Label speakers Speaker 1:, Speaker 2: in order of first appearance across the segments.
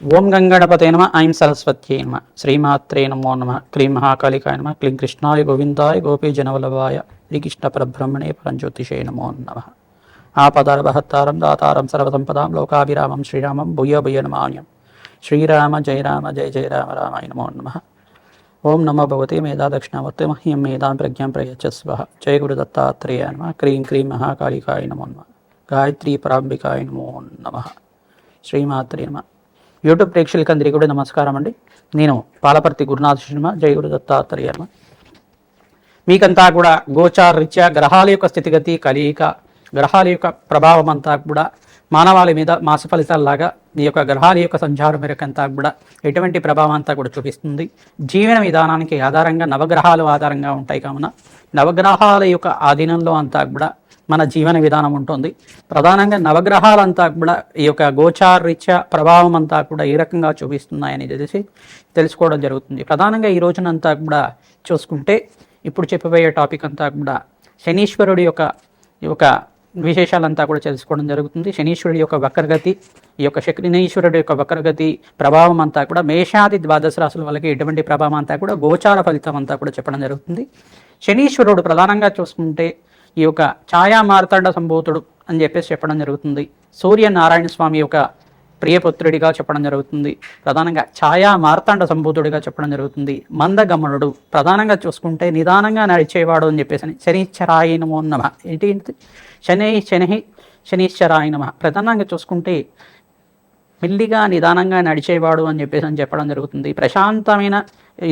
Speaker 1: ఓం గంగణపతే నమ ఐం సరస్వత్యై నమ శ్రీమాత్రే నమో నమ క్లీం మహాకాళికాయ నమ క్లీం కృష్ణాయ గోవిందాయ గోపీ జనవల్లభాయ శ్రీకృష్ణ పరబ్రహ్మణే పరంజ్యోతిషే నమో నమ. ఆపదారభహత్తారం దాతారం సర్వసంపదాం లోకాభిరామం శ్రీరామం భూయ భూయ నమాన్యం శ్రీరామ జయ రామ జయ జయ రామ రామాయ నమో నమ. ఓం నమో భగవతే మేధా దక్షిణావర్తే మహ్యం మేధాం ప్రజ్ఞాం ప్రయచ్చస్వ జయ గురు దత్తాత్రేయ నమ క్రీం క్రీం మహాకాళికాయ నమో నమ. గాయత్రీ పరాంబికాయ నమో నమ. శ్రీమాత్రే నమ. యూట్యూబ్ ప్రేక్షకులందరికీ కూడా నమస్కారం అండి. నేను పాలపర్తి గురునాథ శర్మ జయ గురు దత్తాత్రేయ మీకంతా కూడా గోచార రీత్యా గ్రహాల యొక్క స్థితిగతి కలియిక గ్రహాల యొక్క ప్రభావం అంతా కూడా మానవాళి మీద మాస ఫలితాల్లాగా ఈ యొక్క గ్రహాల యొక్క సంచారం మేరకంతా కూడా ఎటువంటి ప్రభావం అంతా కూడా చూపిస్తుంది. జీవన విధానానికి ఆధారంగా నవగ్రహాలు ఆధారంగా ఉంటాయి కావున నవగ్రహాల యొక్క ఆధీనంలో అంతా కూడా మన జీవన విధానం ఉంటుంది. ప్రధానంగా నవగ్రహాలంతా కూడా ఈ యొక్క గోచారీత్య ప్రభావం అంతా కూడా ఏ రకంగా చూపిస్తున్నాయని తెలిసి తెలుసుకోవడం జరుగుతుంది. ప్రధానంగా ఈ రోజునంతా కూడా చూసుకుంటే ఇప్పుడు చెప్పబోయే టాపిక్ అంతా కూడా శనీశ్వరుడి యొక్క ఈ యొక్క విశేషాలంతా కూడా తెలుసుకోవడం జరుగుతుంది. శనీశ్వరుడి యొక్క వక్రగతి ఈ యొక్క శనీశ్వరుడి యొక్క వక్రగతి ప్రభావం అంతా కూడా మేషాది ద్వాదశ రాశుల వాళ్ళకి ఎటువంటి ప్రభావం అంతా కూడా గోచార ఫలితం అంతా కూడా చెప్పడం జరుగుతుంది. శనీశ్వరుడు ప్రధానంగా చూసుకుంటే ఈ యొక్క ఛాయా మార్తాండ సంభూతుడు అని చెప్పేసి చెప్పడం జరుగుతుంది. సూర్యనారాయణ స్వామి యొక్క ప్రియపుత్రుడిగా చెప్పడం జరుగుతుంది. ప్రధానంగా ఛాయా మార్తాండ సంభూతుడిగా చెప్పడం జరుగుతుంది. మందగమనుడు ప్రధానంగా చూసుకుంటే నిదానంగా నడిచేవాడు అని చెప్పేసి శనిశ్చరాయనమో నమ ఏంటి శని శని శనిశ్చరాయ నమ. ప్రధానంగా చూసుకుంటే మెల్లిగా నిదానంగా నడిచేవాడు అని చెప్పేసి అని చెప్పడం జరుగుతుంది. ప్రశాంతమైన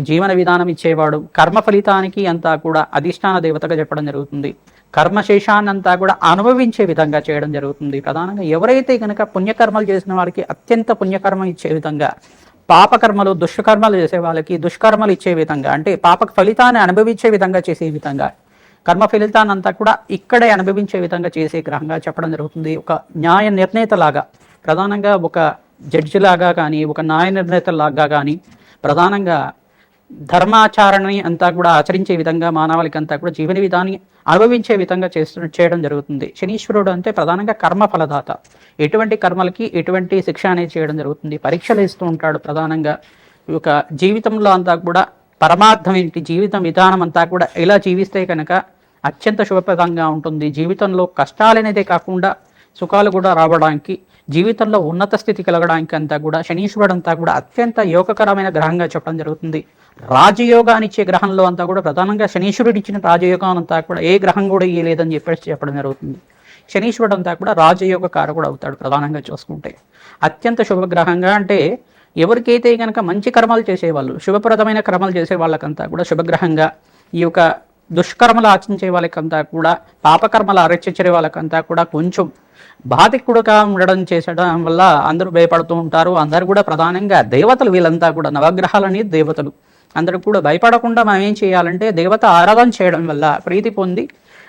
Speaker 1: జీవన విధానం ఇచ్చేవాడు. కర్మ ఫలితానికి అంతా కూడా అధిష్టాన దేవతగా చెప్పడం జరుగుతుంది. కర్మశేషాన్నంతా కూడా అనుభవించే విధంగా చేయడం జరుగుతుంది. ప్రధానంగా ఎవరైతే కనుక పుణ్యకర్మలు చేసిన వారికి అత్యంత పుణ్యకర్మ ఇచ్చే విధంగా పాపకర్మలు దుష్కర్మలు చేసే వాళ్ళకి దుష్కర్మలు ఇచ్చే విధంగా అంటే పాప ఫలితాన్ని అనుభవించే విధంగా చేసే విధంగా కర్మ ఫలితాన్ని అంతా కూడా ఇక్కడే అనుభవించే విధంగా చేసే గ్రహంగా చెప్పడం జరుగుతుంది. ఒక న్యాయ నిర్ణేతలాగా ప్రధానంగా ఒక జడ్జి లాగా కానీ ఒక న్యాయ నిర్ణేతలాగా కానీ ప్రధానంగా ధర్మాచరణని అంతా కూడా ఆచరించే విధంగా మానవాళికి అంతా కూడా జీవన విధాన్ని అనుభవించే విధంగా చేస్తు చేయడం జరుగుతుంది. శనీశ్వరుడు అంటే ప్రధానంగా కర్మ ఫలదాత. ఎటువంటి కర్మలకి ఎటువంటి శిక్ష అనేది చేయడం జరుగుతుంది. పరీక్షలు ఇస్తూ ఉంటాడు ప్రధానంగా. ఈ యొక్క జీవితంలో అంతా కూడా పరమార్థం ఏంటి? జీవితం విధానం అంతా కూడా ఇలా జీవిస్తే కనుక అత్యంత శుభప్రదంగా ఉంటుంది. జీవితంలో కష్టాలనేదే కాకుండా సుఖాలు కూడా రావడానికి జీవితంలో ఉన్నత స్థితి కలగడానికి అంతా కూడా శనీశ్వరుడు అంతా కూడా అత్యంత యోగకరమైన గ్రహంగా చెప్పడం జరుగుతుంది. రాజయోగాన్ని ఇచ్చే గ్రహంలో అంతా కూడా ప్రధానంగా శనీశ్వరుడు ఇచ్చిన రాజయోగం అంతా కూడా ఏ గ్రహం కూడా ఇయ్యలేదని చెప్పేసి చెప్పడం జరుగుతుంది. శనీశ్వరుడు అంతా కూడా రాజయోగ కారకుడు అవుతాడు ప్రధానంగా చూసుకుంటే. అత్యంత శుభగ్రహంగా అంటే ఎవరికైతే కనుక మంచి కర్మలు చేసేవాళ్ళు శుభప్రదమైన కర్మలు చేసే వాళ్ళకంతా కూడా శుభగ్రహంగా ఈ యొక్క దుష్కర్మలు ఆచరించే వాళ్ళకంతా కూడా పాపకర్మలు ఆరచించే వాళ్ళకంతా కూడా కొంచెం బాధికుడుగా ఉండడం చేసడం వల్ల అందరూ భయపడుతూ ఉంటారు. అందరూ కూడా ప్రధానంగా దేవతలు వీళ్ళంతా కూడా నవగ్రహాలని దేవతలు. అందరూ కూడా భయపడకుండా మనం ఏం చేయాలంటే దేవత ఆరాధన చేయడం వల్ల ప్రీతి పొంది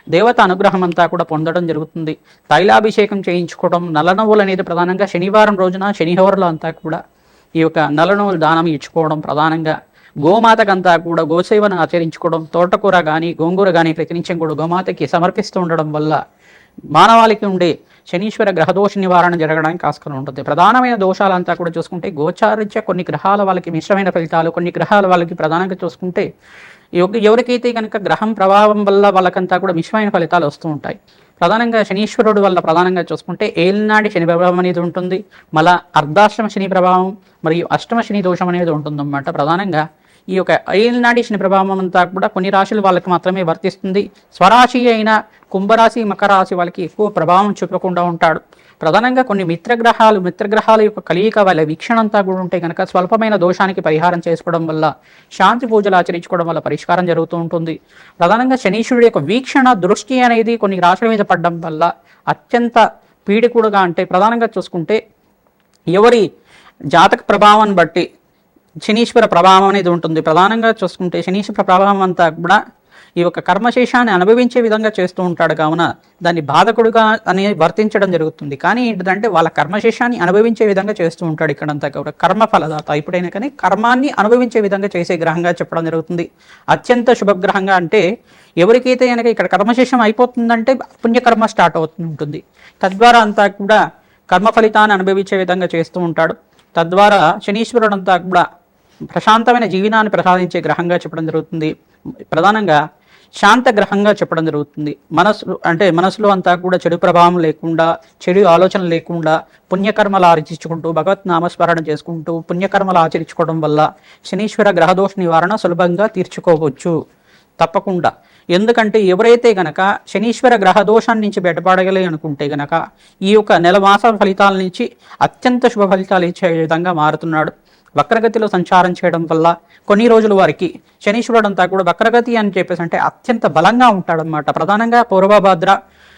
Speaker 1: దేవత అనుగ్రహం అంతా కూడా పొందడం జరుగుతుంది. తైలాభిషేకం చేయించుకోవడం నలనవ్వులు అనేది ప్రధానంగా శనివారం రోజున శనిహోరలో అంతా కూడా ఈ యొక్క నల్లనవ్వులు దానం ఇచ్చుకోవడం ప్రధానంగా. గోమాతకంతా కూడా గోసేవను ఆచరించుకోవడం తోటకూర కానీ గోంగూర కానీ ప్రతినిత్యం కూడా గోమాతకి సమర్పిస్తూ ఉండడం వల్ల మానవాళికి ఉండే శనీశ్వర గ్రహదోష నివారణ జరగడానికి ఆస్కారం ఉంటుంది. ప్రధానమైన దోషాలంతా కూడా చూసుకుంటే గోచారిత్య కొన్ని గ్రహాల వాళ్ళకి మిశ్రమైన ఫలితాలు కొన్ని గ్రహాల వాళ్ళకి ప్రధానంగా చూసుకుంటే ఎవరికైతే కనుక గ్రహం ప్రభావం వల్ల వాళ్ళకంతా కూడా మిశ్రమైన ఫలితాలు వస్తూ ఉంటాయి. ప్రధానంగా శనీశ్వరుడు వల్ల ప్రధానంగా చూసుకుంటే ఏలినాడి శని ప్రభావం అనేది ఉంటుంది. మళ్ళా అర్ధాశ్రమ శని ప్రభావం మరియు అష్టమ శని దోషం అనేది ఉంటుందన్నమాట. ప్రధానంగా ఈ యొక్క ఏలినాడి శని ప్రభావం అంతా కూడా కొన్ని రాశుల వాళ్ళకి మాత్రమే వర్తిస్తుంది. స్వరాశి అయిన కుంభరాశి మకర రాశి వాళ్ళకి ఎక్కువ ప్రభావం చూపకుండా ఉంటాడు. ప్రధానంగా కొన్ని మిత్రగ్రహాలు మిత్రగ్రహాల యొక్క కలియిక వాళ్ళ వీక్షణ అంతా కూడా ఉంటే కనుక స్వల్పమైన దోషానికి పరిహారం చేసుకోవడం వల్ల శాంతి పూజలు ఆచరించుకోవడం వల్ల పరిష్కారం జరుగుతూ ఉంటుంది. ప్రధానంగా శనీశ్వరుడి యొక్క వీక్షణ దృష్టి అనేది కొన్ని రాశుల మీద పడడం వల్ల అత్యంత పీడికుడుగా అంటే ప్రధానంగా చూసుకుంటే ఎవరి జాతక ప్రభావాన్ని బట్టి శనీశ్వర ప్రభావం అనేది ఉంటుంది. ప్రధానంగా చూసుకుంటే శనీశ్వర ప్రభావం అంతా కూడా ఈ యొక్క కర్మశేషాన్ని అనుభవించే విధంగా చేస్తూ ఉంటాడు. కావున దాన్ని బాధకుడుగా అని వర్తించడం జరుగుతుంది. కానీ ఏంటంటే వాళ్ళ కర్మశేషాన్ని అనుభవించే విధంగా చేస్తూ ఉంటాడు ఇక్కడంతా కూడా. కర్మ ఫలదాత. ఇప్పుడైనా కానీ కర్మాన్ని అనుభవించే విధంగా చేసే గ్రహంగా చెప్పడం జరుగుతుంది. అత్యంత శుభగ్రహంగా అంటే ఎవరికైతే కనుక ఇక్కడ కర్మశేషం అయిపోతుందంటే పుణ్యకర్మ స్టార్ట్ అవుతుంటుంది. తద్వారా అంతా కూడా కర్మ ఫలితాన్ని అనుభవించే విధంగా చేస్తూ ఉంటాడు. తద్వారా శనీశ్వరుడు అంతా కూడా ప్రశాంతమైన జీవనాన్ని ప్రసాదించే గ్రహంగా చెప్పడం జరుగుతుంది. ప్రధానంగా శాంత గ్రహంగా చెప్పడం జరుగుతుంది. మనసు అంటే మనసులో అంతా కూడా చెడు ప్రభావం లేకుండా చెడు ఆలోచన లేకుండా పుణ్యకర్మలు ఆచరించుకుంటూ భగవత్ నామస్మరణ చేసుకుంటూ పుణ్యకర్మలు ఆచరించుకోవడం వల్ల శనీశ్వర గ్రహదోష నివారణ సులభంగా తీర్చుకోవచ్చు. తప్పకుండా. ఎందుకంటే ఎవరైతే గనక శనీశ్వర గ్రహ దోషాన్ని నుంచి బయటపడగలే అనుకుంటే గనక ఈ యొక్క నెల మాస ఫలితాల నుంచి అత్యంత శుభ ఫలితాలు ఇచ్చే విధంగా మారుతున్నాడు. వక్రగతిలో సంచారం చేయడం వల్ల కొన్ని రోజుల వారికి శనీశ్వరుడు అంతా కూడా వక్రగతి అని చెప్పేసి అంటే అత్యంత బలంగా ఉంటాడనమాట ప్రధానంగా పూర్వభద్ర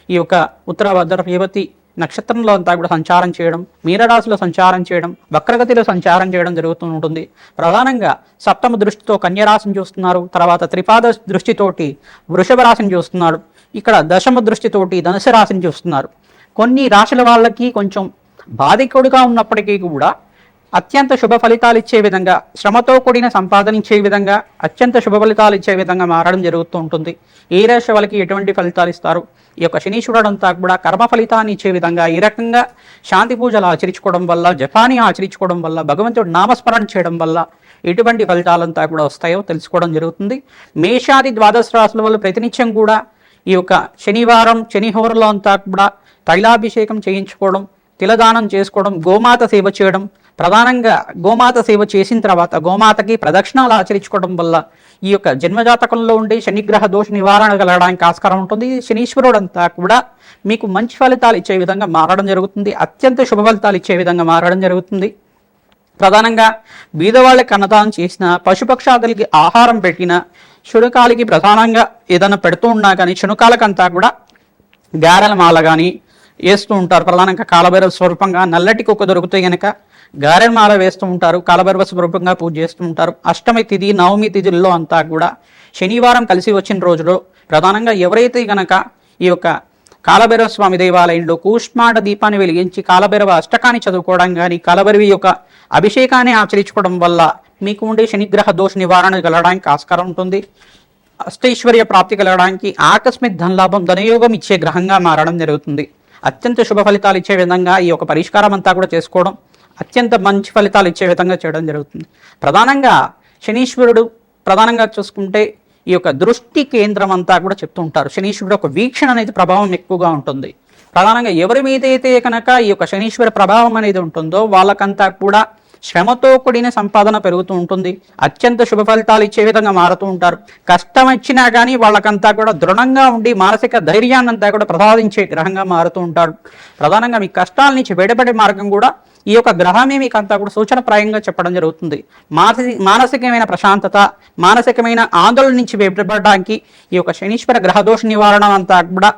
Speaker 1: ఈ యొక్క ఉత్తరభద్ర రేవతి నక్షత్రంలో అంతా కూడా సంచారం చేయడం మీనరాశిలో సంచారం చేయడం వక్రగతిలో సంచారం చేయడం జరుగుతూ ఉంటుంది. ప్రధానంగా సప్తమ దృష్టితో కన్యరాశిని చూస్తున్నారు. తర్వాత త్రిపాద దృష్టితోటి వృషభ రాశిని చూస్తున్నాడు ఇక్కడ దశమ దృష్టితోటి ధనుసు రాశిని చూస్తున్నారు. కొన్ని రాశుల వాళ్ళకి కొంచెం బాధికుడిగా ఉన్నప్పటికీ కూడా అత్యంత శుభ ఫలితాలు ఇచ్చే విధంగా శ్రమతో కూడిన సంపాదన ఇచ్చే విధంగా అత్యంత శుభ ఫలితాలు ఇచ్చే విధంగా మారడం జరుగుతూ ఉంటుంది. ఏ రాశి వాళ్ళకి ఎటువంటి ఫలితాలు ఇస్తారు? ఈ యొక్క శనీశ్వరుడు అంతా కూడా కర్మ ఫలితాన్ని ఇచ్చే విధంగా ఈ రకంగా శాంతి పూజలు ఆచరించుకోవడం వల్ల జపాని ఆచరించుకోవడం వల్ల భగవంతుడు నామస్మరణ చేయడం వల్ల ఎటువంటి ఫలితాలంతా కూడా వస్తాయో తెలుసుకోవడం జరుగుతుంది. మేషాది ద్వాదశ రాశుల వల్ల ప్రతినిత్యం కూడా ఈ యొక్క శనివారం శనిహోరలో అంతా కూడా తైలాభిషేకం చేయించుకోవడం తిలదానం చేసుకోవడం గోమాత సేవ చేయడం ప్రధానంగా గోమాత సేవ చేసిన తర్వాత గోమాతకి ప్రదక్షిణాలు ఆచరించుకోవడం వల్ల ఈ యొక్క జన్మజాతకంలో ఉండే శనిగ్రహ దోష నివారణ కలగడానికి ఆస్కారం ఉంటుంది. శనీశ్వరుడు అంతా కూడా మీకు మంచి ఫలితాలు ఇచ్చే విధంగా మారడం జరుగుతుంది. అత్యంత శుభ ఫలితాలు ఇచ్చే విధంగా మారడం జరుగుతుంది. ప్రధానంగా బీదవాళ్ళకి అన్నదానం చేసిన పశుపక్షాదులకి ఆహారం పెట్టిన శునకాలకి ప్రధానంగా ఏదైనా పెడుతూ ఉన్నా కానీ శునకాలకంతా కూడా గారెల మాల కానీ వేస్తూ ఉంటారు. ప్రధానంగా కాలభైరవ స్వరూపంగా నల్లటి కుక్క దొరికితే కనుక గారెన్ మాల వేస్తూ ఉంటారు కాలభైరవ స్వరూపంగా పూజ చేస్తూ ఉంటారు అష్టమి తిథి నవమి తిథుల్లో అంతా కూడా శనివారం కలిసి వచ్చిన రోజులో ప్రధానంగా ఎవరైతే గనక ఈ యొక్క కాలభైరవ స్వామి దేవాలయంలో కూష్మాండ దీపాన్ని వెలిగించి కాలభైరవ అష్టకాన్ని చదువుకోవడం కానీ కాలభైరవి యొక్క అభిషేకాన్ని ఆచరించుకోవడం వల్ల మీకు ఉండే శనిగ్రహ దోష నివారణ కలగడానికి ఆస్కారం ఉంటుంది. అష్టైశ్వర్య ప్రాప్తి కలగడానికి ఆకస్మిక్ ధనలాభం ధనయోగం ఇచ్చే గ్రహంగా మారడం జరుగుతుంది. అత్యంత శుభ ఫలితాలు ఇచ్చే విధంగా ఈ యొక్క పరిష్కారం అంతా కూడా చేసుకోవడం అత్యంత మంచి ఫలితాలు ఇచ్చే విధంగా చేయడం జరుగుతుంది. ప్రధానంగా శనీశ్వరుడు ప్రధానంగా చూసుకుంటే ఈ యొక్క దృష్టి కేంద్రం అంతా కూడా చెప్తూ ఉంటారు. శనీశ్వరుడు ఒక వీక్షణ అనేది ప్రభావం ఎక్కువగా ఉంటుంది. ప్రధానంగా ఎవరి మీద అయితే కనుక ఈ యొక్క శనీశ్వర ప్రభావం అనేది ఉంటుందో వాళ్ళకంతా కూడా శ్రమతో కూడిన సంపాదన పెరుగుతూ ఉంటుంది. అత్యంత శుభ ఫలితాలు ఇచ్చే విధంగా మారుతూ ఉంటారు. కష్టం వచ్చినా కానీ వాళ్ళకంతా కూడా దృఢంగా ఉండి మానసిక ధైర్యాన్నంతా కూడా ప్రసాదించే గ్రహంగా మారుతూ ఉంటారు. ప్రధానంగా మీ కష్టాల నుంచి బయటపడే మార్గం కూడా ఈ యొక్క గ్రహమే మీకు అంతా కూడా సూచనప్రాయంగా చెప్పడం జరుగుతుంది. మానసి మానసికమైన ప్రశాంతత మానసికమైన ఆందోళన నుంచి బయటపడడానికి ఈ యొక్క శనీశ్వర గ్రహదోష నివారణ అంతా కూడా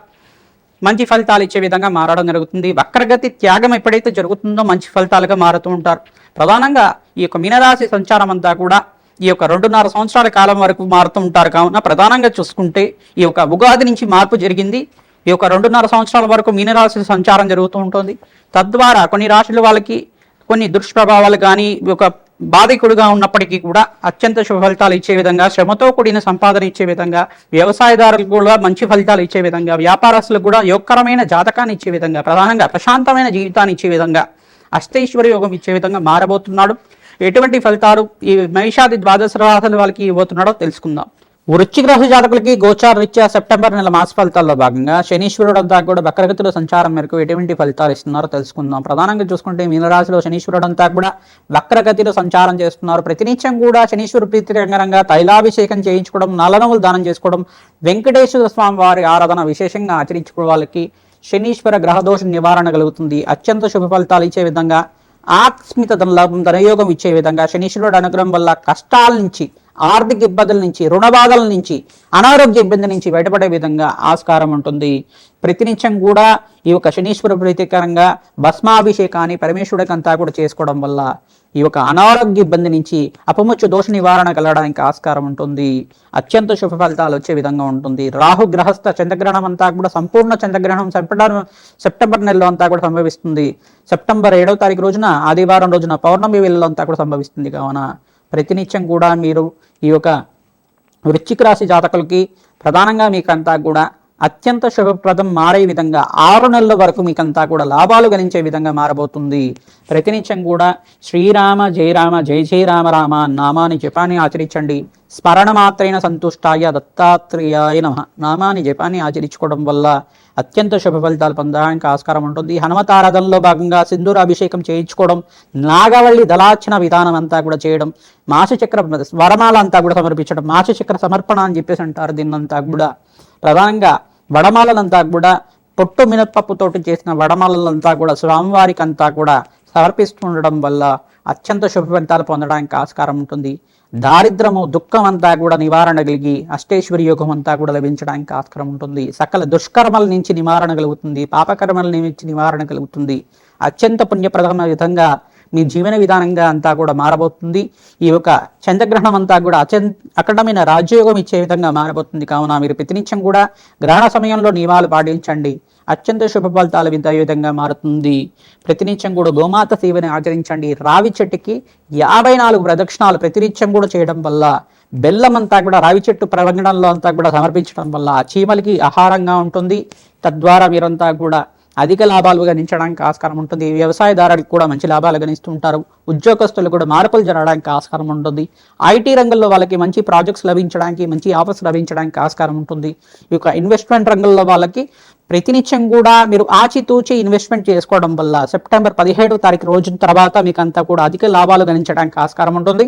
Speaker 1: మంచి ఫలితాలు ఇచ్చే విధంగా మారడం జరుగుతుంది. వక్రగతి త్యాగం ఎప్పుడైతే జరుగుతుందో మంచి ఫలితాలుగా మారుతూ ఉంటారు. ప్రధానంగా ఈ యొక్క మీనరాశి సంచారం అంతా కూడా ఈ యొక్క రెండున్నర సంవత్సరాల కాలం వరకు మారుతూ ఉంటారు. కావున ప్రధానంగా చూసుకుంటే ఈ యొక్క ఉగాది నుంచి మార్పు జరిగింది. ఈ యొక్క రెండున్నర సంవత్సరాల వరకు మీనరాశి సంచారం జరుగుతూ ఉంటుంది. తద్వారా కొన్ని రాశుల వాళ్ళకి కొన్ని దుష్ప్రభావాలు కానీ ఒక బాధికుడుగా ఉన్నప్పటికీ కూడా అత్యంత శుభ ఫలితాలు ఇచ్చే విధంగా శ్రమతో కూడిన సంపాదన ఇచ్చే విధంగా వ్యవసాయదారులకు కూడా మంచి ఫలితాలు ఇచ్చే విధంగా వ్యాపారస్తులకు కూడా యోగకరమైన జాతకాన్ని ఇచ్చే విధంగా ప్రధానంగా ప్రశాంతమైన జీవితాన్ని ఇచ్చే విధంగా అష్టైశ్వర్య యోగం ఇచ్చే విధంగా మారబోతున్నాడు. ఎటువంటి ఫలితాలు ఈ మహిషాది ద్వాదశ రాశుల వాళ్ళకి ఇవ్వబోతున్నాడో తెలుసుకుందాం. వృశ్చిక రాశి జాతకులకి గోచార రీత్యా సెప్టెంబర్ నెల మాస ఫలితాల్లో భాగంగా శనీశ్వరుడు అంతా కూడా వక్రగతిలో సంచారం మేరకు ఎటువంటి ఫలితాలు ఇస్తున్నారో తెలుసుకుందాం. ప్రధానంగా చూసుకుంటే మీనరాశిలో శనీశ్వరుడు అంతా కూడా వక్రగతిలో సంచారం చేస్తున్నారు. ప్రతినిత్యం కూడా శనీశ్వరు రంగరంగా తైలాభిషేకం చేయించుకోవడం నల్లనవులు దానం చేసుకోవడం వెంకటేశ్వర స్వామి వారి ఆరాధన విశేషంగా ఆచరించుకోవడం వాళ్ళకి శనీశ్వర గ్రహదోష నివారణ కలుగుతుంది. అత్యంత శుభ ఫలితాలు ఇచ్చే విధంగా ఆకస్మిక ధనలాభం ధనయోగం ఇచ్చే విధంగా శనీశ్వరుడు అనుగ్రహం వల్ల కష్టాల నుంచి ఆర్థిక ఇబ్బందుల నుంచి రుణ బాధల నుంచి అనారోగ్య ఇబ్బంది నుంచి బయటపడే విధంగా ఆస్కారం ఉంటుంది. ప్రతినిత్యం కూడా ఈ యొక్క శనీశ్వర ప్రీతికరంగా భస్మాభిషేకాన్ని పరమేశ్వరుడికి అంతా కూడా చేసుకోవడం వల్ల ఈ యొక్క అనారోగ్య ఇబ్బంది నుంచి అపముచ్చు దోష నివారణ కలగడానికి ఆస్కారం ఉంటుంది. అత్యంత శుభ ఫలితాలు వచ్చే విధంగా ఉంటుంది. రాహు గ్రహస్థ చంద్రగ్రహణం అంతా కూడా సంపూర్ణ చంద్రగ్రహణం సెప్టెంబర్ సెప్టెంబర్ నెలలో అంతా కూడా సంభవిస్తుంది. సెప్టెంబర్ ఏడవ తారీఖు రోజున ఆదివారం రోజున పౌర్ణమి వేలలో అంతా కూడా సంభవిస్తుంది కావున. ప్రతినిత్యం కూడా మీరు ఈ యొక్క వృశ్చిక రాశి జాతకులకి ప్రధానంగా మీకంతా కూడా అత్యంత శుభప్రదం మారే విధంగా ఆరు నెలల వరకు మీకంతా కూడా లాభాలు గణించే విధంగా మారబోతుంది. ప్రతినిత్యం కూడా శ్రీరామ జయరామ జయ జయరామ రామ నామాని జపాన్ని ఆచరించండి. స్మరణ మాత్రైన సంతుష్టాయ దత్తాత్రేయాయ నమ. నామాని జపాన్ని ఆచరించుకోవడం వల్ల అత్యంత శుభ ఫలితాలు పొందడానికి ఆస్కారం ఉంటుంది. హనుమతారాధనలో భాగంగా సింధూర అభిషేకం చేయించుకోవడం నాగవల్లి దళార్చన విధానం అంతా కూడా చేయడం మాసచక్ర వరమాల అంతా కూడా సమర్పించడం మాసచక్ర సమర్పణ అని చెప్పేసి అంటారు దీన్నంతా కూడా. ప్రధానంగా వడమాలలంతా కూడా పొట్టు మినప్పప్పుతోటి చేసిన వడమాలలంతా కూడా స్వామివారికి అంతా కూడా సమర్పిస్తుండడం వల్ల అత్యంత శుభ ఫలితాలు పొందడానికి ఆస్కారం ఉంటుంది. దారిద్రము దుఃఖం అంతా కూడా నివారణ కలిగి అష్టేశ్వరి యోగం అంతా కూడా లభించడానికి ఆస్కారం ఉంటుంది. సకల దుష్కర్మల నుంచి నివారణ కలుగుతుంది పాపకర్మల నుంచి నివారణ కలుగుతుంది. అత్యంత పుణ్యప్రదమైన విధంగా మీ జీవన విధానంగా అంతా కూడా మారబోతుంది. ఈ యొక్క చంద్రగ్రహణం అంతా కూడా అత్యంత అఖండమైన రాజ్యయోగం ఇచ్చే విధంగా మారబోతుంది. కావున మీరు ప్రతినిత్యం కూడా గ్రహణ సమయంలో నియమాలు పాటించండి. అత్యంత శుభ ఫలితాలు వింత విధంగా మారుతుంది. ప్రతినిత్యం కూడా గోమాత సేవని ఆచరించండి. రావి చెట్టుకి యాభై నాలుగు ప్రదక్షిణాలు ప్రతినిత్యం కూడా చేయడం వల్ల బెల్లం అంతా కూడా రావి చెట్టు ప్రవంగణంలో అంతా కూడా సమర్పించడం వల్ల చీమలకి ఆహారంగా ఉంటుంది. తద్వారా మీరంతా కూడా అధిక లాభాలు గణించడానికి ఆస్కారం ఉంటుంది. వ్యవసాయదారులకు కూడా మంచి లాభాలు గణిస్తూ ఉంటారు ఉద్యోగస్తులు కూడా మార్పులు జరగడానికి ఆస్కారం ఉంటుంది. ఐటీ రంగంలో వాళ్ళకి మంచి ప్రాజెక్ట్స్ లభించడానికి మంచి ఆఫర్స్ లభించడానికి ఆస్కారం ఉంటుంది. ఈ యొక్క ఇన్వెస్ట్మెంట్ రంగంలో వాళ్ళకి ప్రతినిత్యం కూడా మీరు ఆచితూచి ఇన్వెస్ట్మెంట్ చేసుకోవడం వల్ల సెప్టెంబర్ పదిహేడవ తారీఖు రోజు తర్వాత మీకు అంతా కూడా అధిక లాభాలు గణించడానికి ఆస్కారం ఉంటుంది.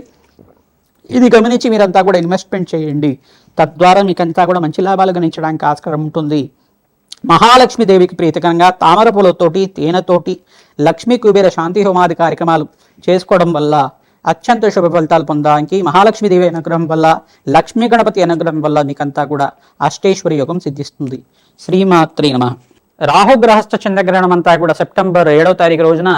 Speaker 1: ఇది గమనించి మీరంతా కూడా ఇన్వెస్ట్మెంట్ చేయండి. తద్వారా మీకంతా కూడా మంచి లాభాలు గణించడానికి ఆస్కారం ఉంటుంది. మహాలక్ష్మీదేవికి ప్రీతికరంగా తామర పూలతోటి తేనెతోటి లక్ష్మీ కుబేర శాంతి హోమాది కార్యక్రమాలు చేసుకోవడం వల్ల అత్యంత శుభ ఫలితాలు పొందడానికి మహాలక్ష్మీదేవి అనుగ్రహం వల్ల లక్ష్మీ గణపతి అనుగ్రహం వల్ల మీకంతా కూడా అష్టేశ్వరి యోగం సిద్ధిస్తుంది. శ్రీమాత్రి నమ. రాహుగ్రహస్థ చంద్రగ్రహణం అంతా కూడా సెప్టెంబర్ ఏడవ తారీఖు రోజున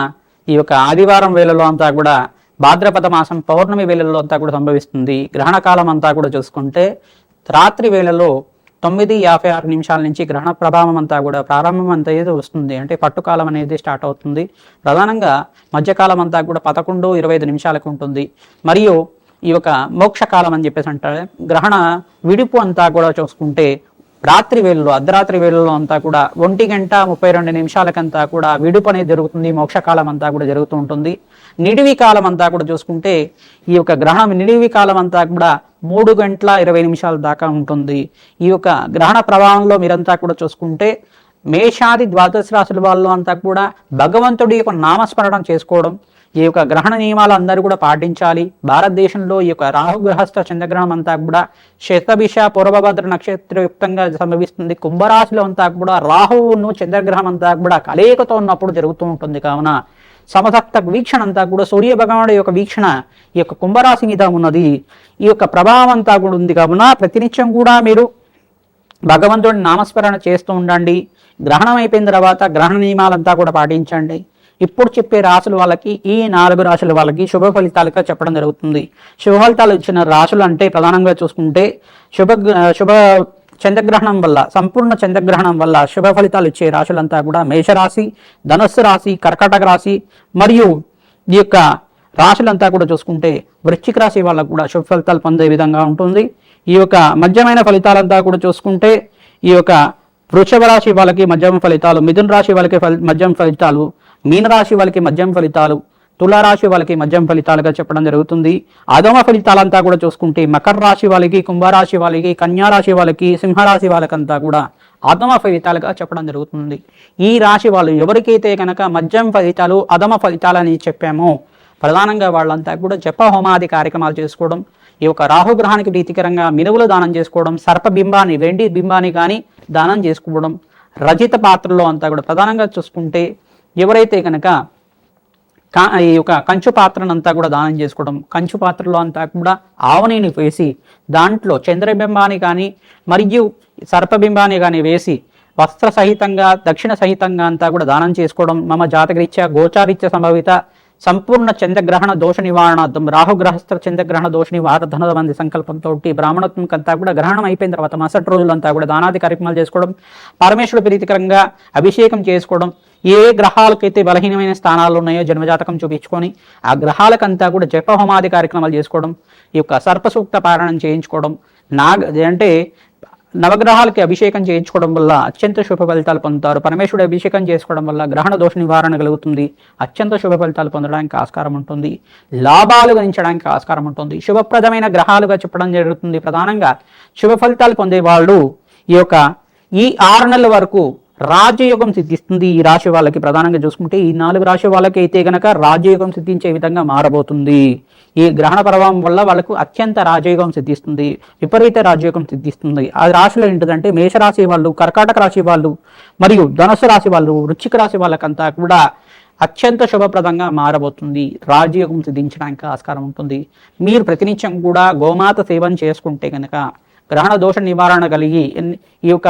Speaker 1: ఈ యొక్క ఆదివారం వేళలో అంతా కూడా భాద్రపద మాసం పౌర్ణమి వేళల్లో అంతా కూడా సంభవిస్తుంది. గ్రహణ కాలం అంతా కూడా చూసుకుంటే రాత్రి వేళలో తొమ్మిది యాభై ఆరు నిమిషాల నుంచి గ్రహణ ప్రభావం అంతా కూడా ప్రారంభం అంతా ఏదో వస్తుంది. అంటే పట్టుకాలం అనేది స్టార్ట్ అవుతుంది. ప్రధానంగా మధ్యకాలం అంతా కూడా పదకొండు ఇరవై ఐదు నిమిషాలకు ఉంటుంది. మరియు ఈ యొక్క మోక్షకాలం అని చెప్పేసి అంటారు. గ్రహణ విడుపు అంతా కూడా చూసుకుంటే రాత్రి వేళలో అర్ధరాత్రి వేళలో అంతా కూడా ఒంటి గంట ముప్పై రెండు నిమిషాలకంతా కూడా విడుపు అనేది జరుగుతుంది. మోక్షకాలం అంతా కూడా జరుగుతూ ఉంటుంది. నిడివి కాలం అంతా కూడా చూసుకుంటే ఈ యొక్క గ్రహణం నిడివి కాలం అంతా కూడా మూడు గంటల ఇరవై నిమిషాల దాకా ఉంటుంది. ఈ యొక్క గ్రహణ ప్రభావంలో మీరంతా కూడా చూసుకుంటే మేషాది ద్వాదశ రాశుల వాళ్ళు అంతా కూడా భగవంతుడి యొక్క నామస్మరణం చేసుకోవడం ఈ యొక్క గ్రహణ నియమాలు అందరూ కూడా పాటించాలి. భారతదేశంలో ఈ యొక్క రాహుగ్రహస్థ చంద్రగ్రహణం అంతా కూడా శతభిష పూర్వభద్ర నక్షత్రయుక్తంగా సంభవిస్తుంది. కుంభరాశిలో అంతా కూడా రాహువును చంద్రగ్రహం అంతా కూడా కలయికతో ఉన్నప్పుడు జరుగుతూ ఉంటుంది. కావున సమసక్త వీక్షణ అంతా కూడా సూర్య భగవానుడు యొక్క వీక్షణ ఈ యొక్క కుంభరాశి మీద ఉన్నది. ఈ యొక్క ప్రభావం అంతా కూడా ఉంది కావున ప్రతినిత్యం కూడా మీరు భగవంతుడిని నామస్మరణ చేస్తూ ఉండండి. గ్రహణం అయిపోయిన తర్వాత గ్రహణ నియమాలంతా కూడా పాటించండి. ఇప్పుడు చెప్పే రాశుల వాళ్ళకి ఈ నాలుగు రాసుల వాళ్ళకి శుభ ఫలితాలుగా చెప్పడం జరుగుతుంది. శుభ ఫలితాలు ఇచ్చిన రాశులు అంటే ప్రధానంగా చూసుకుంటే శుభ శుభ చంద్రగ్రహణం వల్ల సంపూర్ణ చంద్రగ్రహణం వల్ల శుభ ఫలితాలు ఇచ్చే రాశులంతా కూడా మేషరాశి ధనస్సు రాశి కర్కాటక రాశి మరియు ఈ యొక్క రాశులంతా కూడా చూసుకుంటే వృశ్చిక రాశి వాళ్ళకు కూడా శుభ ఫలితాలు పొందే విధంగా ఉంటుంది. ఈ యొక్క మధ్యమైన ఫలితాలంతా కూడా చూసుకుంటే ఈ యొక్క వృషభ రాశి వాళ్ళకి మధ్యమ ఫలితాలు మిథున రాశి వాళ్ళకి ఫలి మధ్యమ ఫలితాలు మీనరాశి వాళ్ళకి మధ్యమ ఫలితాలు తులారాశి వాళ్ళకి మద్యం ఫలితాలుగా చెప్పడం జరుగుతుంది. అధమ ఫలితాలంతా కూడా చూసుకుంటే మకర రాశి వాళ్ళకి కుంభరాశి వాళ్ళకి కన్యా రాశి వాళ్ళకి సింహరాశి వాళ్ళకంతా కూడా అధమ ఫలితాలుగా చెప్పడం జరుగుతుంది. ఈ రాశి వాళ్ళు ఎవరికైతే కనుక మద్యం ఫలితాలు అధమ ఫలితాలని చెప్పామో ప్రధానంగా వాళ్ళంతా కూడా జప హోమాది కార్యక్రమాలు చేసుకోవడం ఈ యొక్క రాహుగ్రహానికి ప్రీతికరంగా మినువులు దానం చేసుకోవడం సర్పబింబాన్ని వెండి బింబాన్ని కానీ దానం చేసుకోవడం రజిత పాత్రలో అంతా కూడా ప్రధానంగా చూసుకుంటే ఎవరైతే కనుక కా ఈ యొక్క కంచు పాత్రనంతా కూడా దానం చేసుకోవడం కంచు పాత్రలో అంతా కూడా ఆవనీని వేసి దాంట్లో చంద్రబింబాన్ని కానీ మరియు సర్పబింబాన్ని కానీ వేసి వస్త్ర సహితంగా దక్షిణ సహితంగా అంతా కూడా దానం చేసుకోవడం మమ జాతకరీత్యా గోచారీత్య సంభవిత సంపూర్ణ చంద్రగ్రహణ దోష నివారణార్థం రాహుగ్రహస్త్ర చంద్రగ్రహణ దోష నివారణ మంది సంకల్పంతో బ్రాహ్మణత్వం అంతా కూడా గ్రహణం అయిపోయిన తర్వాత మసటి రోజులంతా కూడా దానాది కార్యక్రమాలు చేసుకోవడం పరమేశ్వరుడు ప్రీతికరంగా అభిషేకం చేసుకోవడం ఏ గ్రహాలకైతే బలహీనమైన స్థానాలు ఉన్నాయో జన్మజాతకం చూపించుకొని ఆ గ్రహాలకంతా కూడా జప హోమాది కార్యక్రమాలు చేసుకోవడం ఈ యొక్క సర్పసూక్త పారాయణం చేయించుకోవడం నాగ అంటే నవగ్రహాలకి అభిషేకం చేయించుకోవడం వల్ల అత్యంత శుభ ఫలితాలు పొందుతారు. పరమేశ్వరుడు అభిషేకం చేసుకోవడం వల్ల గ్రహణ దోష నివారణ కలుగుతుంది. అత్యంత శుభ ఫలితాలు పొందడానికి ఆస్కారం ఉంటుంది. లాభాలు గణించడానికి ఆస్కారం ఉంటుంది. శుభప్రదమైన గ్రహాలుగా చెప్పడం జరుగుతుంది. ప్రధానంగా శుభ ఫలితాలు పొందే వాళ్ళు ఈ యొక్క ఈ ఆరు నెలల వరకు రాజయోగం సిద్ధిస్తుంది ఈ రాశి వాళ్ళకి. ప్రధానంగా చూసుకుంటే ఈ నాలుగు రాశి వాళ్ళకి అయితే గనక రాజయోగం సిద్ధించే విధంగా మారబోతుంది. ఈ గ్రహణ ప్రభావం వల్ల వాళ్ళకు అత్యంత రాజయోగం సిద్ధిస్తుంది. విపరీత రాజయోగం సిద్ధిస్తుంది. ఆ రాశిలో ఏంటిదంటే మేషరాశి వాళ్ళు కర్కాటక రాశి వాళ్ళు మరియు ధనుసు రాశి వాళ్ళు వృచ్చిక రాశి వాళ్ళకంతా కూడా అత్యంత శుభప్రదంగా మారబోతుంది. రాజయోగం సిద్ధించడానికి ఆస్కారం ఉంటుంది. మీరు ప్రతినిత్యం కూడా గోమాత సేవను చేసుకుంటే కనుక గ్రహణ దోష నివారణ కలిగి ఈ యొక్క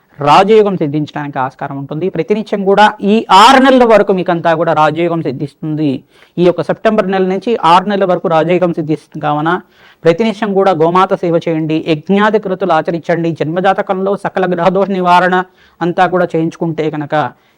Speaker 1: రాజయోగం సిద్ధించడానికి ఆస్కారం ఉంటుంది. ప్రతినిత్యం కూడా ఈ ఆరు నెలల వరకు మీకంతా కూడా రాజయోగం సిద్ధిస్తుంది. ఈ యొక్క సెప్టెంబర్ నెల నుంచి ఆరు నెలల వరకు రాజయోగం సిద్ధిస్తుంది. కావున ప్రతినిత్యం కూడా గోమాత సేవ చేయండి. యజ్ఞాధికృతులు ఆచరించండి. జన్మజాతకంలో సకల గ్రహదోష నివారణ అంతా కూడా చేయించుకుంటే కనుక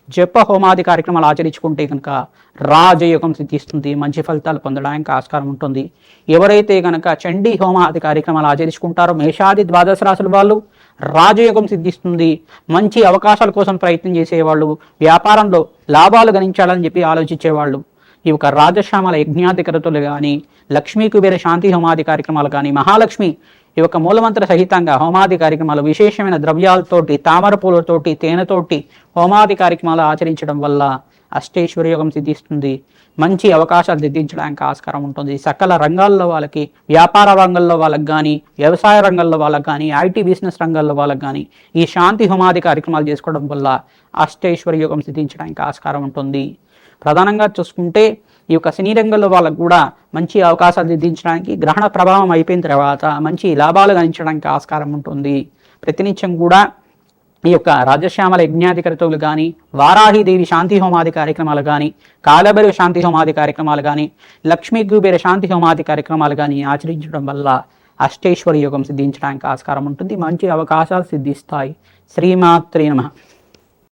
Speaker 1: జప హోమాది కార్యక్రమాలు ఆచరించుకుంటే కనుక రాజయోగం సిద్ధిస్తుంది మంచి ఫలితాలు పొందడానికి ఆస్కారం ఉంటుంది. ఎవరైతే కనుక చండీ హోమాది కార్యక్రమాలు ఆచరించుకుంటారో మేషాది ద్వాదశ రాశుల వాళ్ళు రాజయోగం సిద్ధిస్తుంది మంచి అవకాశాల కోసం ప్రయత్నం చేసేవాళ్ళు వ్యాపారంలో లాభాలు గణించాలని చెప్పి ఆలోచించేవాళ్ళు ఈ యొక్క రాజశ్యామల యజ్ఞాధికరతులు కానీ లక్ష్మీ కుబేర శాంతి హోమాది కార్యక్రమాలు కానీ మహాలక్ష్మి ఈ యొక్క మూలమంత్ర సహితంగా హోమాది కార్యక్రమాలు విశేషమైన ద్రవ్యాలతోటి తామర పూలతోటి తేనెతోటి హోమాది కార్యక్రమాలు ఆచరించడం వల్ల అష్టైశ్వర్యోగం సిద్ధిస్తుంది. మంచి అవకాశాలు సిద్ధించడానికి ఆస్కారం ఉంటుంది. సకల రంగాల్లో వాళ్ళకి వ్యాపార రంగంలో వాళ్ళకి కానీ వ్యవసాయ రంగంలో వాళ్ళకి కానీ ఐటీ బిజినెస్ రంగంలో వాళ్ళకి కానీ ఈ శాంతి హోమాది కార్యక్రమాలు చేసుకోవడం వల్ల అష్టైశ్వర్యోగం సిద్ధించడానికి ఆస్కారం ఉంటుంది. ప్రధానంగా చూసుకుంటే ఈ యొక్క సినీ రంగంలో వాళ్ళకు కూడా మంచి అవకాశాలు సిద్ధించడానికి గ్రహణ ప్రభావం అయిపోయిన తర్వాత మంచి లాభాలు గణించడానికి ఆస్కారం ఉంటుంది. ప్రతినిత్యం కూడా ఈ యొక్క రాజశ్యామల యజ్ఞాధికరతులు కానీ వారాహిదేవి శాంతి హోమాది కార్యక్రమాలు కానీ కాలభైరవ శాంతి హోమాది కార్యక్రమాలు కానీ లక్ష్మీ కుబేర శాంతి హోమాది కార్యక్రమాలు కానీ ఆచరించడం వల్ల అష్టేశ్వరి యోగం సిద్ధించడానికి ఆస్కారం ఉంటుంది. మంచి అవకాశాలు సిద్ధిస్తాయి. శ్రీమాత్రి నమః.